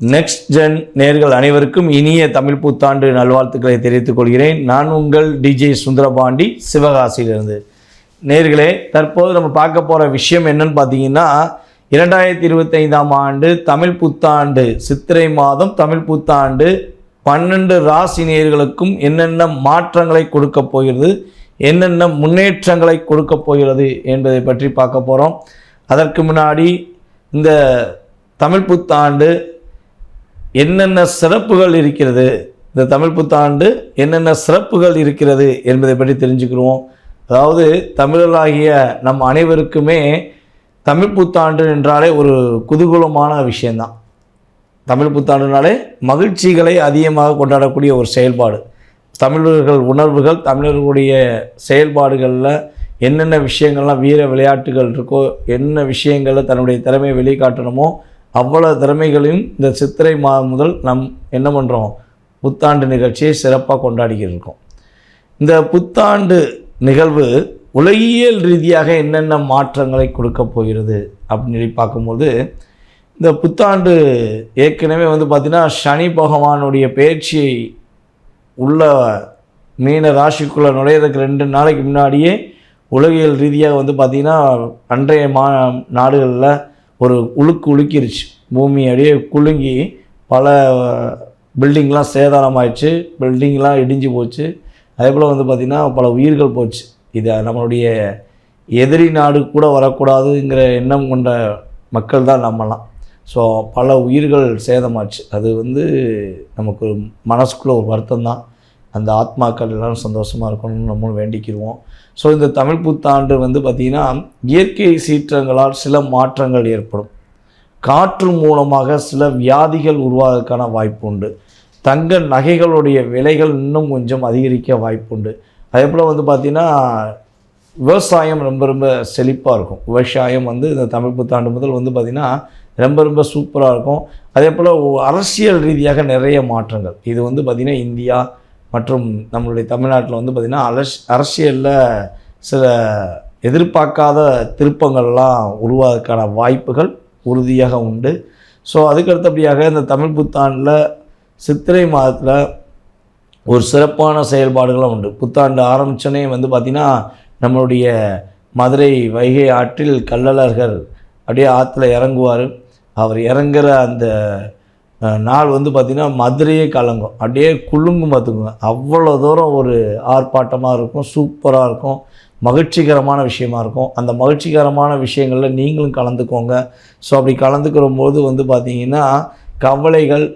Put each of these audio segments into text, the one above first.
Next gen நேர்கள் அனைவருக்கும் இனிய தமிழ் புத்தாண்டு நல்வாழ்த்துக்களை தெரிவித்துக் கொள்கிறேன். நான் உங்கள் டிஜே சுந்தரபாண்டி சிவகாசியிலிருந்து. நேர்களே தற்போது நம்ம பார்க்க போகிற விஷயம் என்னன்னு பார்த்தீங்கன்னா இரண்டாயிரத்தி இருபத்தைந்தாம் ஆண்டு தமிழ் புத்தாண்டு சித்திரை மாதம் தமிழ் புத்தாண்டு பன்னெண்டு ராசி நேர்களுக்கும் என்னென்ன மாற்றங்களை கொடுக்க போகிறது என்னென்ன முன்னேற்றங்களை கொடுக்க போகிறது என்பதை பற்றி பார்க்க போகிறோம் அதற்கு முன்னாடி இந்த தமிழ் புத்தாண்டு என்னென்ன சிறப்புகள் இருக்கிறது? இந்த தமிழ் புத்தாண்டு என்னென்ன சிறப்புகள் இருக்கிறது என்பதை பற்றி தெரிஞ்சுக்கிறோம் அதாவது தமிழர்களாகிய நம் அனைவருக்குமே தமிழ் புத்தாண்டு என்றாலே ஒரு குதூகூலமான விஷயந்தான். தமிழ் புத்தாண்டுனாலே மகிழ்ச்சிகளை அதிகமாக கொண்டாடக்கூடிய ஒரு செயல்பாடு. தமிழர்கள் உணர்வுகள் தமிழர்களுடைய செயல்பாடுகளில் என்னென்ன விஷயங்கள்லாம் வீர விளையாட்டுகள் இருக்கோ என்ன விஷயங்களில் தன்னுடைய திறமையை வெளிக்காட்டணுமோ அவ்வளோ திறமைகளையும் இந்த சித்திரை மாதம் முதல் நம் என்ன பண்ணுறோம் புத்தாண்டு நிகழ்ச்சியை சிறப்பாக கொண்டாடிக்கிட்டு இருக்கோம். இந்த புத்தாண்டு நிகழ்வு உலகியல் ரீதியாக என்னென்ன மாற்றங்களை கொடுக்க போகிறது அப்படின்னு சொல்லி பார்க்கும்போது இந்த புத்தாண்டு ஏற்கனவே வந்து பார்த்திங்கன்னா சனி பகவானுடைய பயிற்சியை உள்ள மீன ராசிக்குள்ளே நுழையிறதுக்கு ரெண்டு நாளைக்கு முன்னாடியே உலகியல் ரீதியாக வந்து பார்த்திங்கன்னா அன்றைய மா நாடுகளில் ஒரு உழுக்கு உழுக்கிருச்சு. பூமி அப்படியே குலுங்கி பல பில்டிங்லாம் சேதாரமாயிடுச்சு. பில்டிங்லாம் இடிஞ்சு போச்சு. அதே போல் வந்து பார்த்திங்கன்னா பல உயிர்கள் போச்சு. இது நம்மளுடைய எதிரி நாடு கூட வரக்கூடாதுங்கிற எண்ணம் கொண்ட மக்கள் தான் நம்மலாம். ஸோ பல உயிர்கள் சேதமாச்சு. அது வந்து நமக்கு மனசுக்குள்ளே ஒரு வருத்தம் தான். அந்த ஆத்மாக்கள் எல்லாம் சந்தோஷமாக இருக்கணும்னு நம்மளும் வேண்டிக்கிடுவோம் ஸோ இந்த தமிழ் புத்தாண்டு வந்து பார்த்திங்கன்னா இயற்கை சீற்றங்களால் சில மாற்றங்கள் ஏற்படும். காற்று மூலமாக சில வியாதிகள் உருவாவதற்கான வாய்ப்பு உண்டு. தங்க நகைகளுடைய விலைகள் இன்னும் கொஞ்சம் அதிகரிக்க வாய்ப்புண்டு அதே போல் வந்து பார்த்திங்கன்னா விவசாயம் ரொம்ப ரொம்ப செழிப்பாக இருக்கும். விவசாயம் வந்து இந்த தமிழ் புத்தாண்டு முதல் வந்து பார்த்திங்கன்னா ரொம்ப ரொம்ப சூப்பராக இருக்கும். அதே போல் அரசியல் ரீதியாக நிறைய மாற்றங்கள். இது வந்து பார்த்திங்கன்னா இந்தியா மற்றும் நம்மளுடைய தமிழ்நாட்டில் வந்து பார்த்திங்கன்னா அரஸ் அரசியலில் சில எதிர்பார்க்காத திருப்பங்கள்லாம் உருவாவதற்கான வாய்ப்புகள் உறுதியாக உண்டு. ஸோ அதுக்கு அடுத்தபடியாக இந்த தமிழ் புத்தாண்டில் சித்திரை மாதத்தில் ஒரு சிறப்பான செயல்பாடுகளும் உண்டு. புத்தாண்டு ஆரம்பித்தோன்னே வந்து பார்த்திங்கன்னா நம்மளுடைய மதுரை வைகை ஆற்றில் கள்ளழகர் அப்படியே ஆற்றுல இறங்குவார். அவர் இறங்குற அந்த நாள் வந்து பார்த்திங்கன்னா மதுரையே கலங்கும். அப்படியே குலுங்கும் பார்த்துக்குங்க அவ்வளோ தூரம் ஒரு ஆர்ப்பாட்டமாக இருக்கும் சூப்பராக இருக்கும் மகிழ்ச்சிகரமான விஷயமா இருக்கும். அந்த மகிழ்ச்சிகரமான விஷயங்களில் நீங்களும் கலந்துக்கோங்க. ஸோ அப்படி கலந்துக்கிற போது வந்து பார்த்திங்கன்னா கவலைகள்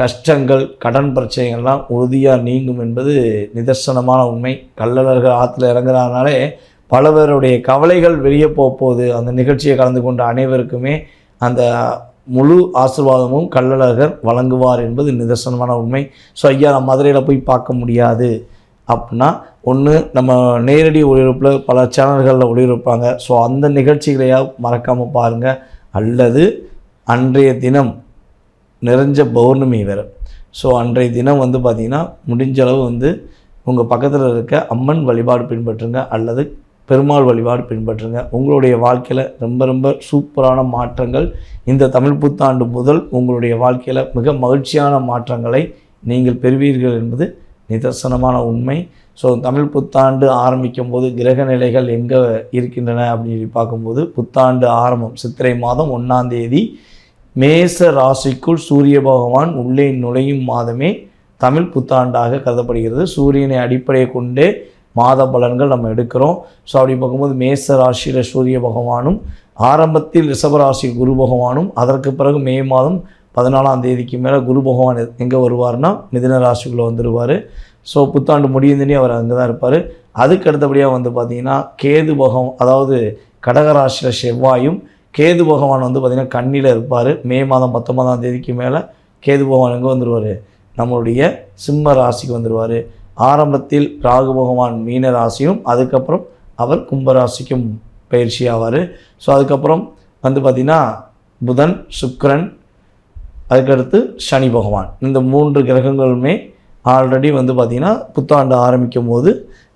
கஷ்டங்கள் கடன் பிரச்சனைகள்லாம் உறுதியாக நீங்கும் என்பது நிதர்சனமான உண்மை. கள்ளழகர் ஆற்றுல இறங்குறதுனாலே பல பேருடைய கவலைகள் வெளியே போக போகுது. அந்த நிகழ்ச்சியை கலந்து கொண்ட அனைவருக்குமே அந்த முழு ஆசீர்வாதமும் கள்ளழகர் வழங்குவார் என்பது நிதர்சனமான உண்மை. ஸோ ஐயா நம்ம மதுரையில் போய் பார்க்க முடியாது. அப்படின்னா ஒன்று நம்ம நேரடி ஒளிபரப்பில் பல சேனல்களில் ஒளிபரப்பாங்க. ஸோ அந்த நிகழ்ச்சிகளையாக மறக்காமல் பாருங்கள் அல்லது அன்றைய தினம் நிறைஞ்ச பௌர்ணமி வேறு. ஸோ அன்றைய தினம் வந்து பார்த்திங்கன்னா முடிஞ்சளவு வந்து உங்கள் பக்கத்தில் இருக்க அம்மன் வழிபாடு பின்பற்றுங்க. அல்லது பெருமாள் வழிபாடு பின்பற்றுங்க. உங்களுடைய வாழ்க்கையில் ரொம்ப ரொம்ப சூப்பரான மாற்றங்கள். இந்த தமிழ் புத்தாண்டு முதல் உங்களுடைய வாழ்க்கையில் மிக மகிழ்ச்சியான மாற்றங்களை நீங்கள் பெறுவீர்கள் என்பது நிதர்சனமான உண்மை. ஸோ தமிழ் புத்தாண்டு ஆரம்பிக்கும் போது கிரக நிலைகள் எங்கே இருக்கின்றன அப்படின்னு சொல்லி பார்க்கும்போது புத்தாண்டு ஆரம்பம் சித்திரை மாதம் ஒன்றாம் தேதி. மேச ராசிக்குள் சூரிய பகவான் உள்ளே நுழையும் மாதமே தமிழ் புத்தாண்டாக கருதப்படுகிறது. சூரியனை அடிப்படையை கொண்டே மாத பலன்கள் நம்ம எடுக்கிறோம். ஸோ அப்படி பார்க்கும்போது மேச ராசியில் சூரிய பகவானும் ஆரம்பத்தில் ரிஷபராசி குரு பகவானும் அதற்கு பிறகு மே மாதம் பதினாலாம் தேதிக்கு மேலே குரு பகவான் எங்கே வருவார்னா மிதின ராசிக்குள்ளே வந்துடுவார் ஸோ புத்தாண்டு முடியுதுனே அவர் அங்கே தான் இருப்பார். அதுக்கு அடுத்தபடியாக வந்து பார்த்திங்கன்னா கேது பகவான் அதாவது கடகராசியில் செவ்வாயும் கேது பகவான் வந்து பார்த்திங்கன்னா கண்ணியில் இருப்பார். மே மாதம் பத்தொன்பதாம் தேதிக்கு மேலே கேது பகவான் எங்கே வந்துடுவார் நம்மளுடைய சிம்ம ராசிக்கு வந்துடுவார் ஆரம்பத்தில் ராகு பகவான் மீன ராசியும் அதுக்கப்புறம் அவர் கும்பராசிக்கும் பயிற்சி ஆவார். ஸோ அதுக்கப்புறம் வந்து பார்த்திங்கன்னா புதன் சுக்ரன் அதுக்கடுத்து சனி பகவான். இந்த மூன்று கிரகங்களுமே ஆல்ரெடி வந்து பார்த்திங்கன்னா புத்தாண்டு ஆரம்பிக்கும் போது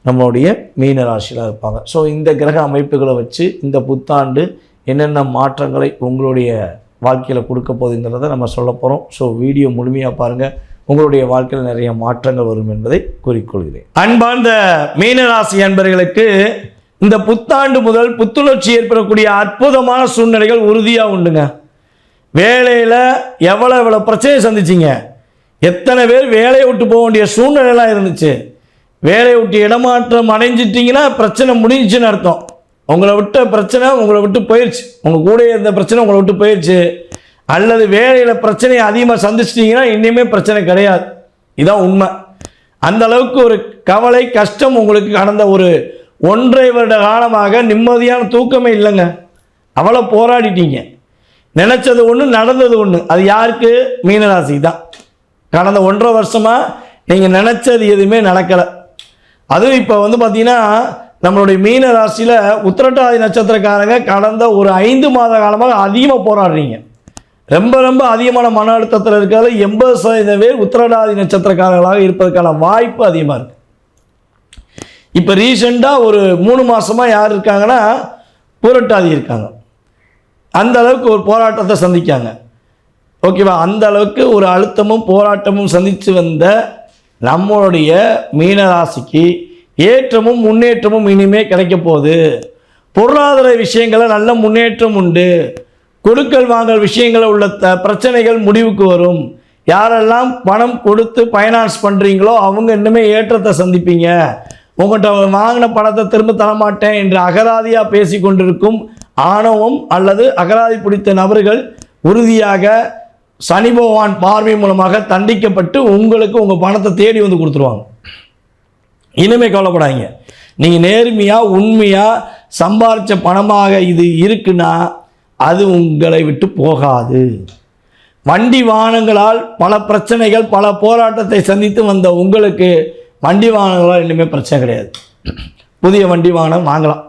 நம்மளுடைய மீன ராசியில் இருப்பாங்க. ஸோ இந்த கிரக அமைப்புகளை வச்சு இந்த புத்தாண்டு என்னென்ன மாற்றங்களை உங்களுடைய வாழ்க்கையில் கொடுக்க போகுதுங்கிறத நம்ம சொல்ல போகிறோம் ஸோ வீடியோ முழுமையாக பாருங்கள் உங்களுடைய வாழ்க்கையில் நிறைய மாற்றங்கள் வரும் என்பதை குறிக்கொள்கிறேன். அன்பார்ந்த மீனராசி அன்பர்களுக்கு இந்த புத்தாண்டு முதல் புத்துணர்ச்சி ஏற்படக்கூடிய அற்புதமான சூழ்நிலைகள் உறுதியாக உண்டுங்க. வேலையில் எவ்வளோ எவ்வளோ பிரச்சனையை சந்திச்சிங்க. எத்தனை பேர் வேலையை விட்டு போக வேண்டிய சூழ்நிலைலாம் இருந்துச்சு. வேலையை விட்டு இடமாற்றம் அடைஞ்சிட்டிங்கன்னா பிரச்சனை முடிஞ்சிச்சுன்னு அர்த்தம். உங்களை விட்ட பிரச்சனை உங்களை விட்டு போயிடுச்சு உங்கள் கூட இருந்த பிரச்சனை உங்களை விட்டு போயிடுச்சு அல்லது வேலையில் பிரச்சனையை அதிகமாக சந்திச்சிட்டிங்கன்னா இன்னுமே பிரச்சனை கிடையாது. இதான் உண்மை. அந்த அளவுக்கு ஒரு கவலை கஷ்டம் உங்களுக்கு கடந்த ஒரு ஒன்றரை வருட காலமாக நிம்மதியான தூக்கமே இல்லைங்க. அவ்வளோ போராடிட்டீங்க. நினச்சது ஒன்று நடந்தது ஒன்று அது யாருக்கு? மீனராசி தான் கடந்த ஒன்றரை வருஷமாக நீங்கள் நினச்சது எதுவுமே நடக்கலை. அதுவும் இப்போ வந்து பார்த்திங்கன்னா நம்மளுடைய மீன ராசியில் உத்திரட்டாதி நட்சத்திரக்காரங்க கடந்த ஒரு ஐந்து மாத காலமாக அதிகமாக போராடுறீங்க. ரொம்ப ரொம்ப அதிகமான மன அழுத்தத்தில் இருக்கிறது எண்பது சதவீதம் பேர் உத்திரட்டாதி நட்சத்திரக்காரர்களாக இருப்பதற்கான வாய்ப்பு அதிகமாக இருக்குது இப்போ ரீசெண்டாக ஒரு மூணு மாதமாக யார் இருக்காங்கன்னா பூரட்டாதி இருக்காங்க. அந்த அளவுக்கு ஒரு போராட்டத்தை சந்திக்காங்க. ஓகேவா அந்த அளவுக்கு ஒரு அழுத்தமும் போராட்டமும் சந்தித்து வந்த நம்மளுடைய மீனராசிக்கு ஏற்றமும் முன்னேற்றமும் இனிமே கிடைக்க போகுது. பொருளாதார விஷயங்களில் நல்ல முன்னேற்றம் உண்டு. கொடுக்கல் வாங்கல் விஷயங்களில் உள்ள த பிரச்சனைகள் முடிவுக்கு வரும். யாரெல்லாம் பணம் கொடுத்து ஃபைனான்ஸ் பண்ணுறீங்களோ அவங்க இன்னுமே ஏற்றத்தை சந்திப்பீங்க. உங்கள்கிட்ட வாங்கின பணத்தை திரும்ப தரமாட்டேன் என்று அகராதியாக பேசி கொண்டிருக்கும் ஆணவம் அல்லது அகராதி பிடித்த நபர்கள் உறுதியாக சனி பகவான் பார்வை மூலமாக தண்டிக்கப்பட்டு உங்களுக்கு உங்கள் பணத்தை தேடி வந்து கொடுத்துருவாங்க. இனிமே கவலைப்படாதீங்க. நீங்கள் நேர்மையாக உண்மையாக சம்பாரித்த பணமாக இது இருக்குன்னா அது உங்களை விட்டு போகாது. வண்டி வாகனங்களால் பல பிரச்சனைகள் பல போராட்டத்தை சந்தித்து வந்த உங்களுக்கு வண்டி வாகனங்களால் இன்னுமே பிரச்சனை கிடையாது. புதிய வண்டி வாகனம் வாங்கலாம்.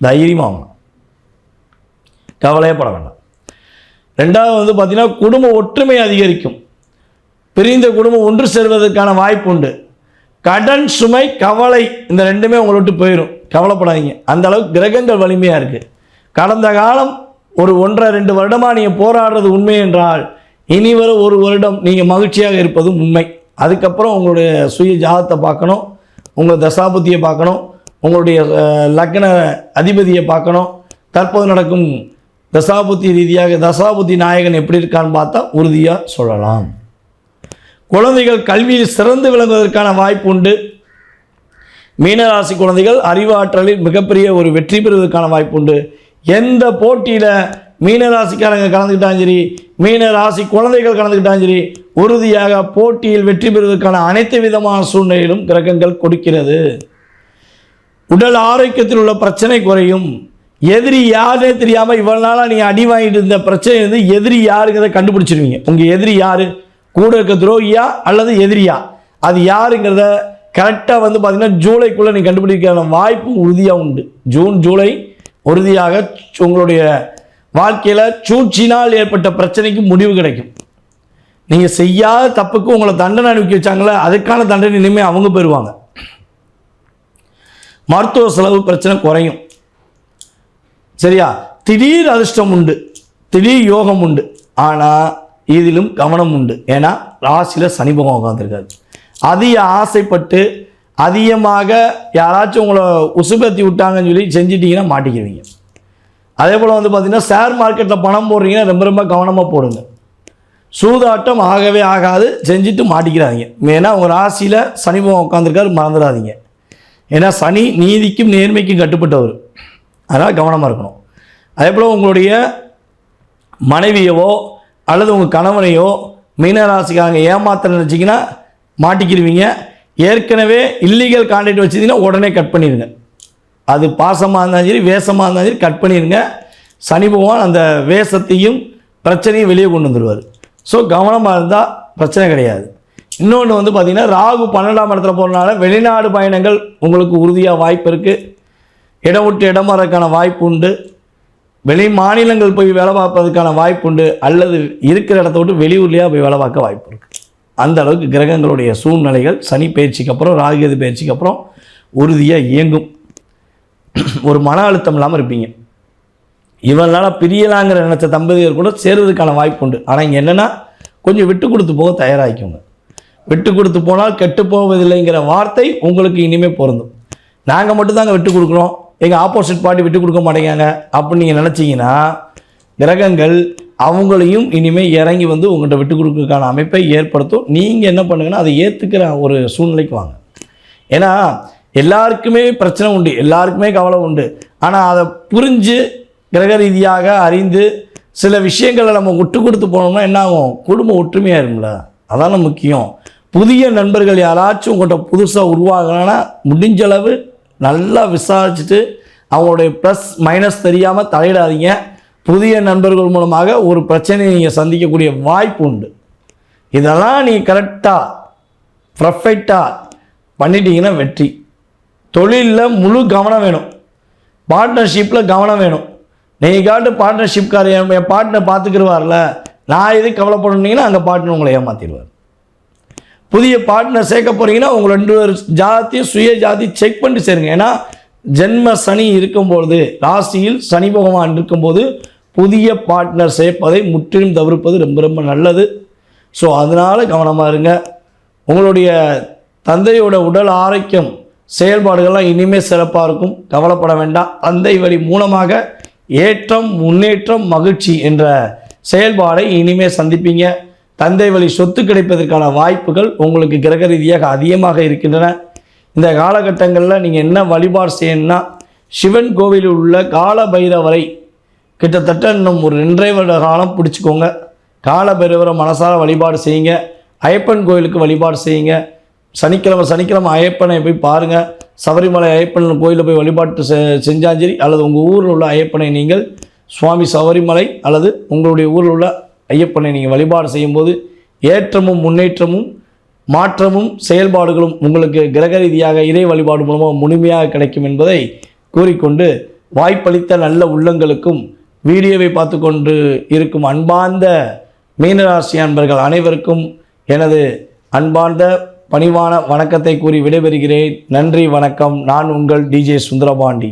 தைரியமாக வாங்கலாம். கவலையப்பட வேண்டாம். ரெண்டாவது வந்து பார்த்திங்கன்னா குடும்ப ஒற்றுமை அதிகரிக்கும். பிரிந்த குடும்பம் ஒன்று சேர்வதற்கான வாய்ப்பு உண்டு. கடன் சுமை கவலை இந்த ரெண்டுமே உங்களை விட்டு போயிடும் கவலைப்படாதீங்க. அந்த அளவுக்கு கிரகங்கள் வலிமையாக இருக்குது கடந்த காலம் ஒரு ஒன்றரை ரெண்டு வருடமாக நீங்கள் போராடுறது உண்மை என்றால் இனி வர ஒரு வருடம் நீங்கள் மகிழ்ச்சியாக இருப்பதும் உண்மை. அதுக்கப்புறம் உங்களுடைய சுய ஜாதத்தை பார்க்கணும் உங்கள் தசாபுத்தியை பார்க்கணும் உங்களுடைய லக்ன அதிபதியை பார்க்கணும். தற்போது நடக்கும் தசாபுத்தி ரீதியாக தசாபுத்தி நாயகன் எப்படி இருக்கான்னு பார்த்தா உறுதியாக சொல்லலாம். குழந்தைகள் கல்வியில் சிறந்து விளங்குவதற்கான வாய்ப்பு உண்டு. மீனராசி குழந்தைகள் அறிவாற்றலில் மிகப்பெரிய ஒரு வெற்றி பெறுவதற்கான வாய்ப்பு உண்டு. எந்த போட்டியில் மீனராசிக்காரங்க கலந்துக்கிட்டாலும் சரி மீனராசி குழந்தைகள் கலந்துக்கிட்டாலும் சரி உறுதியாக போட்டியில் வெற்றி பெறுவதற்கான அனைத்து விதமான சூழ்நிலையிலும் கிரகங்கள் கொடுக்கிறது. உடல் ஆரோக்கியத்தில் உள்ள பிரச்சனை குறையும். எதிரி யாருன்னே தெரியாமல் இவ்வளவு நாளாக நீங்கள் அடி வாங்கிட்டு இருந்த பிரச்சனை வந்து எதிரி யாருங்கிறத கண்டுபிடிச்சிருவீங்க. உங்கள் எதிரி யார்? கூட இருக்க துரோகியா அல்லது எதிரியா? அது யாருங்கிறத கரெக்டாக வந்து பார்த்தீங்கன்னா ஜூலைக்குள்ளே நீங்கள் கண்டுபிடிக்கிற வாய்ப்பு உறுதியாக உண்டு. ஜூன் ஜூலை உறுதியாக உங்களுடைய வாழ்க்கையில் சூழ்ச்சினால் ஏற்பட்ட பிரச்சனைக்கு முடிவு கிடைக்கும். நீங்கள் செய்யாத தப்புக்கு உங்களை தண்டனை அனுப்பி வச்சாங்களே அதுக்கான தண்டனை இனிமேல் அவங்க பெறுவாங்க. மருத்துவ செலவு பிரச்சனை குறையும். சரியா? திடீர் அதிர்ஷ்டம் உண்டு திடீர் யோகம் உண்டு ஆனால் இதிலும் கவனம் உண்டு. ஏன்னா ராசியில் சனி பகவான் உட்காந்துருக்காரு அதிக ஆசைப்பட்டு அதிகமாக யாராச்சும் உங்களை உசுபத்தி விட்டாங்கன்னு சொல்லி செஞ்சிட்டிங்கன்னா மாட்டிக்குவீங்க அதே போல் வந்து பார்த்திங்கன்னா ஷேர் மார்க்கெட்டில் பணம் போடுறீங்கன்னா ரொம்ப ரொம்ப கவனமாக போடுங்க. சூதாட்டம் ஆகவே ஆகாது செஞ்சுட்டு மாட்டிக்கிறாதீங்க. ஏன்னா உங்கள் ராசியில் சனி பகவான் உட்காந்துருக்காரு மறந்துடாதீங்க. ஏன்னா சனி நீதிக்கும் நேர்மைக்கும் கட்டுப்பட்டவர். அதனால் கவனமாக இருக்கணும். அதே போல் உங்களுடைய மனைவியவோ அல்லது உங்கள் கணவனையோ மீனராசிக்காரங்க ஏமாத்த நினச்சிங்கன்னா மாட்டிக்கிடுவீங்க ஏற்கனவே இல்லீகல் காண்டாக்ட் வச்சிருந்தீங்கன்னா உடனே கட் பண்ணிடுங்க அது பாசமாக இருந்தாலும் சரி வேஷமாக இருந்தாலும் சரி கட் பண்ணிடுங்க சனி பகவான் அந்த வேஷத்தையும் பிரச்சனையும் வெளியே கொண்டு வந்துடுவார் ஸோ கவனமாக இருந்தால் பிரச்சனை கிடையாது. இன்னொன்று வந்து பார்த்திங்கன்னா ராகு பன்னெண்டாம் இடத்துல போகிறனால வெளிநாடு பயணங்கள் உங்களுக்கு உறுதியாக வாய்ப்பு இருக்குது இடம் விட்டு இடம் வரதுக்கான வாய்ப்பு உண்டு. வெளி மாநிலங்கள் போய் வேலை பார்ப்பதற்கான வாய்ப்பு உண்டு. அல்லது இருக்கிற இடத்த விட்டு வெளியூர்லேயே போய் வேலை பார்க்க வாய்ப்பு இருக்குது அந்த அளவுக்கு கிரகங்களுடைய சூழ்நிலைகள் சனி பயிற்சிக்கு அப்புறம் ராகுகேது பயிற்சிக்கு அப்புறம் உறுதியாக இயங்கும். ஒரு மன அழுத்தம் இல்லாமல் இருப்பீங்க. இவனால் பிரியலாங்கிற நினச்ச தம்பதியர் கூட சேர்றதுக்கான வாய்ப்பு உண்டு. ஆனால் இங்கே என்னென்னா கொஞ்சம் விட்டு கொடுத்து போக தயாராகிக்கோங்க. விட்டு கொடுத்து போனால் கெட்டு போவதில்லைங்கிற வார்த்தை உங்களுக்கு இனிமேல் பொருந்தும். நாங்கள் மட்டும்தாங்க விட்டு கொடுக்குறோம். எங்கள் ஆப்போசிட் பார்ட்டி விட்டு கொடுக்க மாட்டேங்காங்க அப்படின்னு நீங்கள் நினச்சிங்கன்னா கிரகங்கள் அவங்களையும் இனிமேல் இறங்கி வந்து உங்கள்கிட்ட விட்டு கொடுக்கறதுக்கான அமைப்பை ஏற்படுத்தும். நீங்கள் என்ன பண்ணுங்கன்னா அதை ஏற்றுக்கிற ஒரு சூழ்நிலைக்கு வாங்க. ஏன்னா எல்லாருக்குமே பிரச்சனை உண்டு எல்லாருக்குமே கவலை உண்டு. ஆனால் அதை புரிஞ்சு கிரக ரீதியாக அறிந்து சில விஷயங்களை நம்ம விட்டு கொடுத்து போனோம்னா என்ன ஆகும்? குடும்பம் ஒற்றுமையாக இருக்கும்ல. அதான முக்கியம். புதிய நண்பர்கள் யாராச்சும் உங்கள்கிட்ட புதுசாக உருவாகணும்னா முடிஞ்ச அளவு நல்லா விசாரிச்சுட்டு அவங்களுடைய ப்ளஸ் மைனஸ் தெரியாமல் தலையிடாதீங்க. புதிய நண்பர்கள் மூலமாக ஒரு பிரச்சனையை நீங்கள் சந்திக்கக்கூடிய வாய்ப்பு உண்டு. இதெல்லாம் நீ கரெக்டாக பர்ஃபெக்டாக பண்ணிட்டீங்கன்னா வெற்றி. தொழிலில் முழு கவனம் வேணும். பார்ட்னர்ஷிப்பில் கவனம் வேணும். நீங்கள் காட்டு பார்ட்னர்ஷிப்கார என் பார்ட்னர் பார்த்துக்கிடுவார்ல நான் எதுக்கு கவலைப்படணுங்கன்னா அங்கே பார்ட்னர் உங்களை ஏமாற்றிடுவார் புதிய பார்ட்னர் சேர்க்க போகிறீங்கன்னா உங்கள் ரெண்டு பேர் ஜாதியும் சுய ஜாதி செக் பண்ணிட்டு சேருங்க. ஏன்னா ஜென்ம சனி இருக்கும்பொழுது ராசியில் சனி பகவான் இருக்கும்போது புதிய பார்ட்னர் சேர்ப்பதை முற்றிலும் தவிர்ப்பது ரொம்ப ரொம்ப நல்லது. ஸோ அதனால் கவனமாக இருங்க. உங்களுடைய தந்தையோட உடல் ஆரோக்கியம் செயல்பாடுகள்லாம் இனிமேல் சிறப்பாக இருக்கும். கவலைப்பட வேண்டாம். தந்தை வழி மூலமாக ஏற்றம் முன்னேற்றம் மகிழ்ச்சி என்ற செயல்பாடை இனிமேல் சந்திப்பீங்க. தந்தை வழி சொத்து கிடைப்பதற்கான வாய்ப்புகள் உங்களுக்கு கிரக ரீதியாக அதிகமாக இருக்கின்றன. இந்த காலகட்டங்களில் நீங்கள் என்ன வழிபாடு செய்யணும்னா சிவன் கோவிலில் உள்ள கால பைரவரை கிட்டத்தட்ட இன்னும் ஒரு ரெண்டரை வருட காலம் பிடிச்சிக்கோங்க. காலபைரவரை மனசார வழிபாடு செய்யுங்க. ஐயப்பன் கோயிலுக்கு வழிபாடு செய்யுங்க. சனிக்கிழமை சனிக்கிழமை ஐயப்பனை போய் பாருங்கள் சபரிமலை ஐயப்பன் கோயிலில் போய் வழிபாட்டு செ செஞ்சாலும் அல்லது உங்கள் ஊரில் உள்ள ஐயப்பனை நீங்கள் சுவாமி சபரிமலை அல்லது உங்களுடைய ஊரில் உள்ள ஐயப்பனை நீங்கள் வழிபாடு செய்யும்போது ஏற்றமும் முன்னேற்றமும் மாற்றமும் செயல்பாடுகளும் உங்களுக்கு கிரக ரீதியாக இறை வழிபாடு மூலமாக முழுமையாக கிடைக்கும் என்பதை கூறிக்கொண்டு வாய்ப்பளித்த நல்ல உள்ளங்களுக்கும் வீடியோவை பார்த்து கொண்டு இருக்கும் அன்பார்ந்த மீனராசி அன்பர்கள் அனைவருக்கும் எனது அன்பார்ந்த பணிவான வணக்கத்தை கூறி விடைபெறுகிறேன். நன்றி வணக்கம். நான் உங்கள் டிஜே சுந்தரபாண்டி.